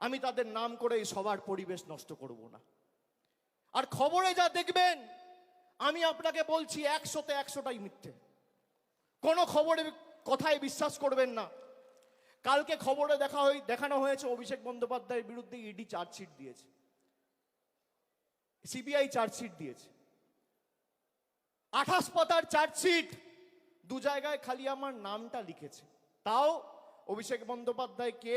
আমি তাদের নাম করে এই সবার পরিবেশ নষ্ট করব না। আর খবরে যা দেখবেন, আমি আপনাকে বলছি একশোতে একশোটাই মিথ্যে। কোনো খবরে কথায় বিশ্বাস করবেন না। কালকে খবরে দেখা হয়ে দেখানো হয়েছে, অভিষেক বন্দ্যোপাধ্যায়ের বিরুদ্ধে ইডি চার্জশিট দিয়েছে। সিবিআই চার্জশিট দিয়েছে। আঠাশ পাতার চার্জশিট দু জায়গায় খালি আমার নামটা লিখেছে। তাও অভিষেক বন্দ্যোপাধ্যায় কে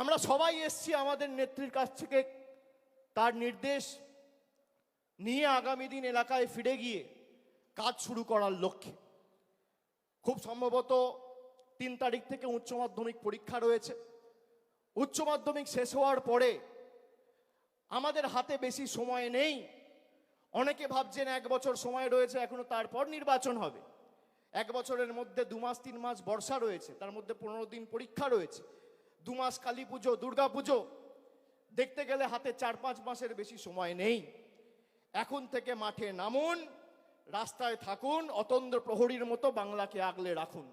আমরা সবাই এসছি আমাদের নেত্রীর কাছ থেকে তার নির্দেশ নিয়ে আগামী দিন এলাকায় ফিরে গিয়ে কাজ শুরু করার লক্ষ্যে। খুব সম্ভবত তিন তারিখ থেকে উচ্চ মাধ্যমিক পরীক্ষা রয়েছে। উচ্চ মাধ্যমিক শেষ হওয়ার পরে আমাদের হাতে বেশি সময় নেই। অনেকে ভাবছেন এক বছর সময় রয়েছে, এখনও তারপর নির্বাচন হবে। এক বছরের মধ্যে দু মাস, তিন মাস বর্ষা রয়েছে, তার মধ্যে পনেরো দিন পরীক্ষা রয়েছে। দু মাস কালী পুজো, দুর্গা পুজো, দেখতে গেলে হাতে চার পাঁচ মাসের বেশি সময় নেই। এখন থেকে মাঠে নামুন, রাস্তায় থাকুন, অতন্দ্র প্রহরীর মতো বাংলাকে আগলে রাখুন।